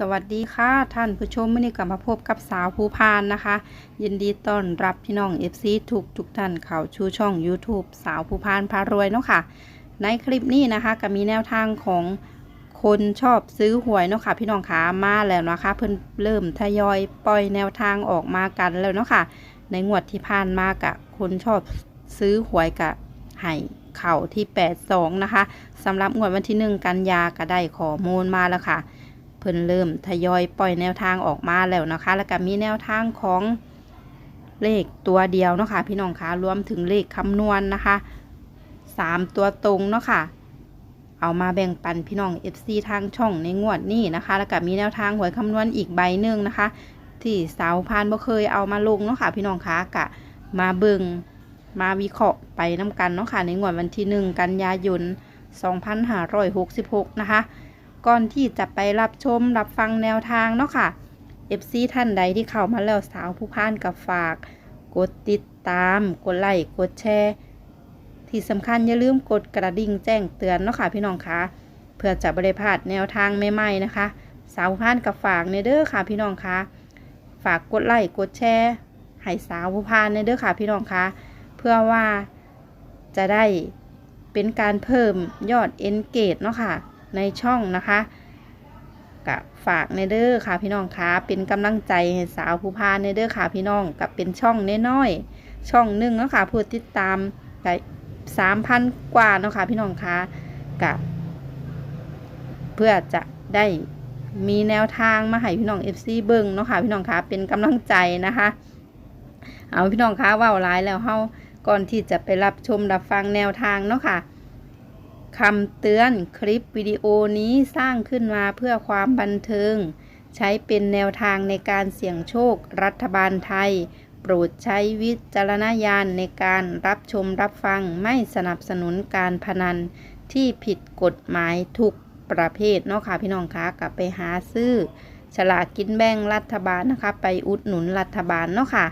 สวัสดีค่ะท่านผู้ชมมื่อนี้กลับมาพบกับสาวภูพานนะคะ ยินดีต้อนรับพี่น้อง FC ทุกทุกท่านเข้าชูช่อง YouTube สาวภูพานพารวยเนาะค่ะ ในคลิปนี้นะคะก็มีแนวทางของคนชอบซื้อหวยเนาะค่ะ พี่น้องขามาแล้วนะคะ เพิ่นเริ่มทยอยปล่อยแนวทางออกมากันแล้วเนาะค่ะ ในงวดที่ผ่านมากะคนชอบซื้อหวยกะให้เข่าที่ 82 นะคะสำหรับงวดวันที่ 1 กันยาก็ได้ข้อมูลมาแล้วค่ะ พิ่นเริ่มทยอยปล่อยแนวทางออกมาแล้วนะคะ แล้วก็มีแนวทางของเลขตัวเดียวเนาะค่ะพี่น้องคะรวมถึงเลขคำนวณนะคะสามตัวตรงเนาะค่ะ เอามาแบ่งปันพี่น้อง FC ทางช่องในงวดนี้นะคะ แล้วก็มีแนวทางหวยคำนวณอีกใบหนึ่งนะคะ ที่สาวพานบ่เคยเอามาลงเนาะค่ะพี่น้องคะกะมาเบิงมาวิเคราะห์ไปน้กันเนาะค่ะในงวดวันที่1กันยายน 2566 นะคะ ก่อนที่จะไปรับชมรับฟังแนวทางเนาะค่ะ FC ท่านใดที่เข้ามาแล้วสาวผู้พานกับฝาก กดติดตาม กดไลค์กดแชร์ ที่สำคัญอย่าลืมกดกระดิ่งแจ้งเตือนเนาะค่ะพี่น้องคะเพื่อจะบริพลาดแนวทางใหม่ๆนะคะ สาวผู้พานกับฝากในเด้อค่ะพี่น้องคะฝากกดไลค์กดแชร์ให้สาวผู้พานในเด้อค่ะพี่น้องคะเพื่อว่าจะได้เป็นการเพิ่มยอด engage เนาะค่ะ ในช่องนะคะกับฝากในเด้อค่ะพี่น้องคะเป็นกำลังใจให้สาวผู้พานในเด้อค่ะพี่น้องกับเป็นช่องน้อยๆช่องหนึ่งเนาะค่ะผู้ติดตามกับสามพันกว่าเนาะค่ะพี่น้องคะกับเพื่อจะได้มีแนวทางมาให้พี่น้อง FC เบิ่งเนาะค่ะพี่น้องคะเป็นกำลังใจนะคะ เอาพี่น้องคะว่าร้ายแล้วเฮาก่อนที่จะไปรับชมรับฟังแนวทางเนาะค่ะ คำเตือนคลิปวิดีโอนี้สร้างขึ้นมาเพื่อความบันเทิง ใช้เป็นแนวทางในการเสี่ยงโชครัฐบาลไทย โปรดใช้วิจารณญาณในการรับชมรับฟังไม่สนับสนุนการพนันที่ผิดกฎหมายทุกประเภทเนาะค่ะพี่น้องคะกลับไปหาซื้อ ฉลากกินแบ่งรัฐบาลนะคะ ไปอุดหนุนรัฐบาลเนาะค่ะ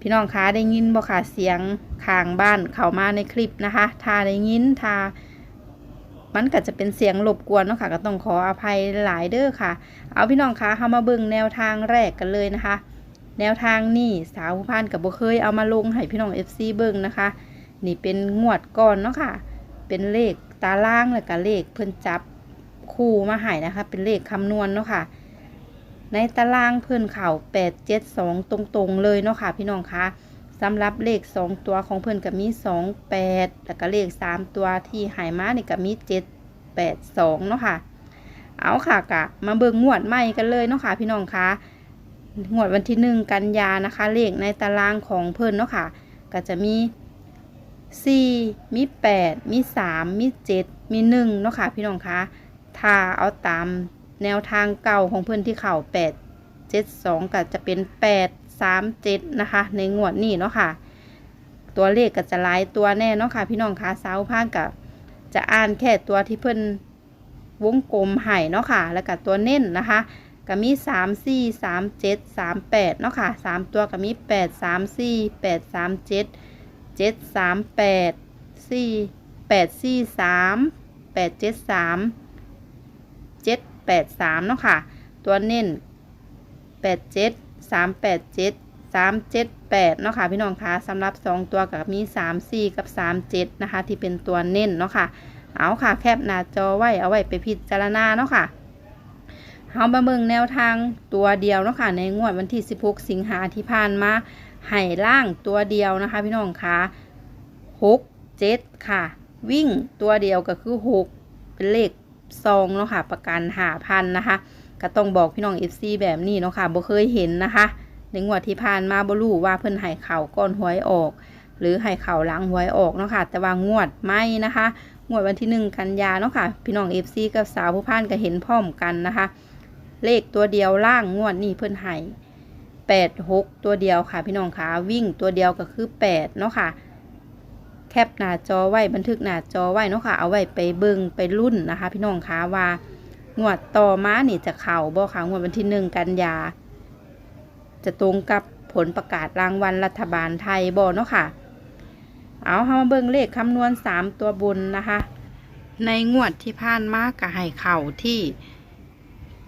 พี่น้องคะได้ยินบ่ค่ะเสียงข้างบ้านเข้ามาในคลิปนะคะถ้าได้ยินถ้า มันก็จะเป็นเสียงรบกวนเนาะค่ะก็ต้องขออภัยหลายเด้อค่ะ เอาพี่น้องคะเข้ามาเบิ่งแนวทางแรกกันเลยนะคะ แนวทางนี่สาวผู้พานกับบ่เคยเอามาลงให้พี่น้อง FC เบิ่งนะคะ นี่เป็นงวดก่อนเนาะค่ะ เป็นเลขตาล่างแล้วก็เลขเพิ่นจับคู่มาให้นะคะ เป็นเลขคำนวณเนาะค่ะ ในตารางเพิ่นเข่า8 7 2 ตรงๆเลยเนาะค่ะ พี่น้องคะ สำหรับเลข2ตัวของเพิ่อนก็มี2 8แล้วก็เลข3ตัวที่หายมานี่ก็มี7 8 2เนาะค่ะ เอาค่ะกะมาเบิ่งงวดใหม่กันเลยเนาะค่ะ พี่น้องคะงวดวันที่1กันยานะคะ เลขในตารางของเพิ่อนเนาะค่ะ ก็จะมี4มี8มี3มี7มี1เนาะค่ะ พี่น้องคะถ้าเอาตามแนวทางเก่าของเพื่อนที่เข่า8 7 2ก็จะเป็น8 3 7นะคะ ในงวดนี้เนาะค่ะ ตัวเลขก็จะหลายตัวแน่เนาะค่ะ พี่น้องคะสาวพากับจะอ่านแค่ตัวที่เพื่อนวงกลมให้เนาะค่ะ แล้วก็ตัวเน้นนะคะก็มี 3 4 3 7 3 8เนาะค่ะ 3 ตัวก็มี 8 3 4 8 3 7 7 3 8 4 8 4 3 8 7 3เจ็ดแปดสามเนาะค่ะ ตัวเน้นแปดเจ็ด สามแปดเจ็ดสามเจ็ดแปดเนาะค่ะพี่น้องคะสำหรับสองตัวกับมีสามสี่กับสามเจ็ดนะคะ ที่เป็นตัวเน้นเนาะค่ะเอาค่ะแคบหน้าจอไว้เอาไว้ไปพิจารณาเนาะค่ะเฮามาเบิ่งแนวทางตัวเดียวเนาะค่ะในงวดวันที่ 16 สิงหาที่ผ่านมาให้ล่างตัวเดียวนะคะ พี่น้องคะหกเจ็ดค่ะ วิ่งตัวเดียวก็คือหกเป็นเลขซองเนาะค่ะ ประกันหาพันนะคะ ก็ต้องบอกพี่น้อง FC แบบนี้เนาะค่ะบ่เคยเห็นนะคะในงวดที่ผ่านมาบ่รู้ว่าเพิ่นให้เข่าก้อนหวยออก หรือให้เข่าหลังหวยออกเนาะค่ะ แต่ว่างวดไม่นะคะ งวดวันที่1กันยาเนาะค่ะ พี่น้อง FC กับสาวผู้พานก็เห็นพร้อมกันนะคะ เลขตัวเดียวล่างงวดนี้เพิ่นให้8 6ตัวเดียวค่ะ พี่น้องคะวิ่งตัวเดียวก็คือ8เนาะค่ะแคปหน้าจอไว้บันทึกหน้าจอไว้เนาะค่ะเอาไว้ไปเบิงไปรุ่นนะคะ พี่น้องคะว่า งวดต่อมานี่จะเข่าบ่ค่ะงวดวันที่หนึ่งกันยา จะตรงกับผลประกาศรางวัลรัฐบาลไทยบ่เนาะค่ะ เอาเฮามาเบิ่งเลขคำนวณสามตัวบนนะคะ ในงวดที่ผ่านมาก็ให้เข่าที่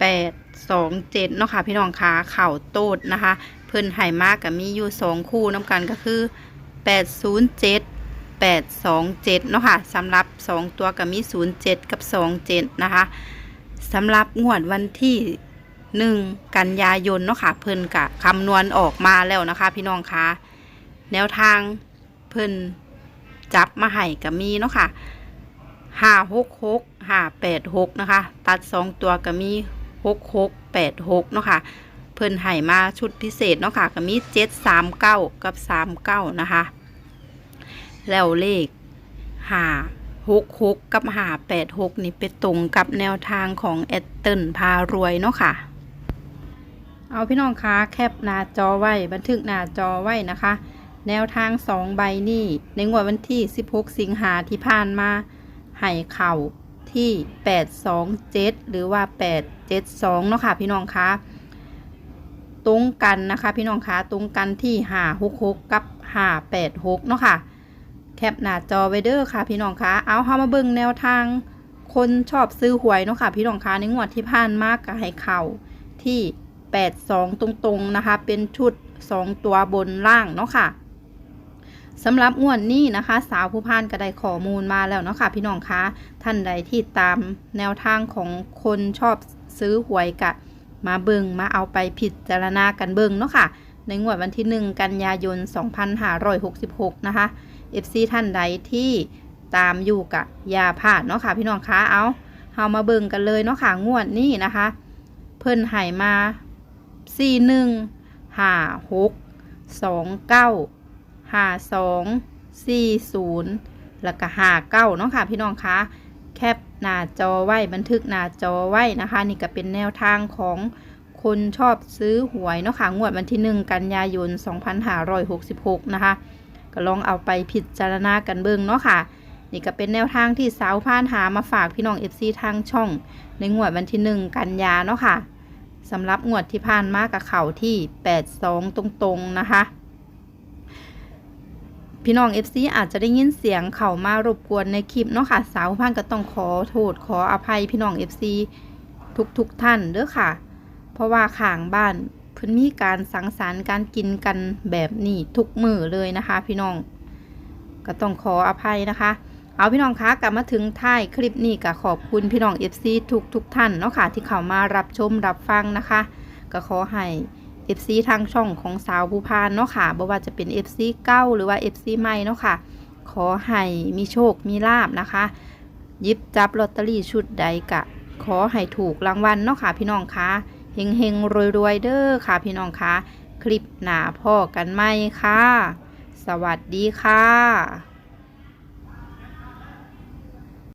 แปดสองเจ็ดเนาะค่ะ พี่น้องคะเข่าโตดนะคะ เพิ่นไห่มากกับมีอยู่สองคู่น้ำกันก็คือแปดศูนย์เจ็ดแปดสองเจ็ดเนาะค่ะสำหรับสองตัวกับมีศูนย์เจ็ดกับสองเจ็ดนะคะ สำหรับงวดวันที่หนึ่งกันยายนเนาะค่ะเพิ่นกะคำนวณออกมาแล้วนะคะ พี่น้องคะแนวทางเพิ่นจับมาให้กับมีเนาะค่ะห้าหกหกห้าแปดหกนะคะ ตัดสองตัวกับมีหกหกแปดหกเนาะค่ะเพิ่นให้มาชุดพิเศษเนาะค่ะก็มีเจ็ดสามเก้ากับสามเก้านะคะ แล้วเลขห้า หกหกกับหาแปดหกนี่ไปตรงกับแนวทางของแอตเติลพารวยเนาะค่ะ เอาพี่น้องคะแคปหน้าจอไว้บันทึกหน้าจอไว้นะคะ แนวทางสองใบนี่ในงวดวันที่ 16 สิงหาที่ผ่านมาให้เข่าที่ 827 หรือว่า 872 เนาะค่ะพี่น้องคะตรงกันนะคะพี่น้องคะตรงกันที่หาหกหกกับหาแปดหกเนาะค่ะ แคปหน้าจอไว้เด้อค่ะพี่น้องคะเอาเฮามาเบิ่งแนวทาง คนชอบซื้อหวยเนาะค่ะพี่น้องคะในงวดที่ผ่านมากก็ให้เข่าที่แปดสองตรงๆนะคะ เป็นชุดสองตัวบนล่างเนาะค่ะสำหรับงวดนี้นะคะ สาวผู้พานก็ได้ข้อมูลมาแล้วเนาะค่ะพี่น้องคะท่านใดที่ตามแนวทางของคนชอบซื้อหวยกะ มาเบิงมาเอาไปผิดจารณากันเบิงเนาะค่ะ ในงวดวันที่ 1 กันยายน 2566 นะคะ FC ท่านใดที่ตามอยู่กะยาพลาดเนาะค่ะ พี่น้องคะเอาเฮามาเบิงกันเลยเนาะค่ะงวดนี้นะคะ เพิ่นหายมา41 56 29 52 40แล้วก็59เนาะค่ะ พี่น้องคะแคปหน้าจอไว้บันทึกหน้าจอไว้นะคะ นี่ก็เป็นแนวทางของคนชอบซื้อหวยเนาะค่ะงวดวันที่1กันยายน 2566 นะคะ ก็ลองเอาไปพิจารณากันเบิ่งเนาะค่ะ นี่ก็เป็นแนวทางที่สาวพานหามาฝากพี่น้อง FC ทางช่อง ในงวดวันที่1กันยาเนาะค่ะสำหรับงวดที่ผ่านมากับเข่าที่82ตรงๆนะคะพี่น้อง FC อาจจะได้ยินเสียงเข่ามารบกวนในคลิปเนาะค่ะ สาวพันก็ต้องขอโทษขออภัยพี่น้อง FC ทุกทุกๆท่านเด้อค่ะ เพราะว่าข้างบ้าน เพิ่นมีการสังสรรค์การกินกันแบบนี้ทุกมือเลยนะคะ พี่น้องก็ต้องขออภัยนะคะ เอาพี่น้องคะกลับมาถึงท้ายคลิปนี้ก็ขอบคุณพี่น้อง FC ทุกทุกท่านเนาะค่ะที่เข้ามารับชมรับฟังนะคะ ก็ขอให้ FC ทางช่องของสาวภูพานเนาะค่ะบ่ว่าจะเป็น FC เก้าหรือว่า FC ใหม่เนาะค่ะ ขอให้มีโชคมีลาบนะคะยิบจับลอตเตอรี่ชุดใดกะ ขอให้ถูกรางวัลเนาะค่ะพี่น้องคะ เฮงเฮงรวยรวยๆเด้อค่ะพี่น้องคะคลิปหน้าพ่อกันไหมค่ะ สวัสดีค่ะ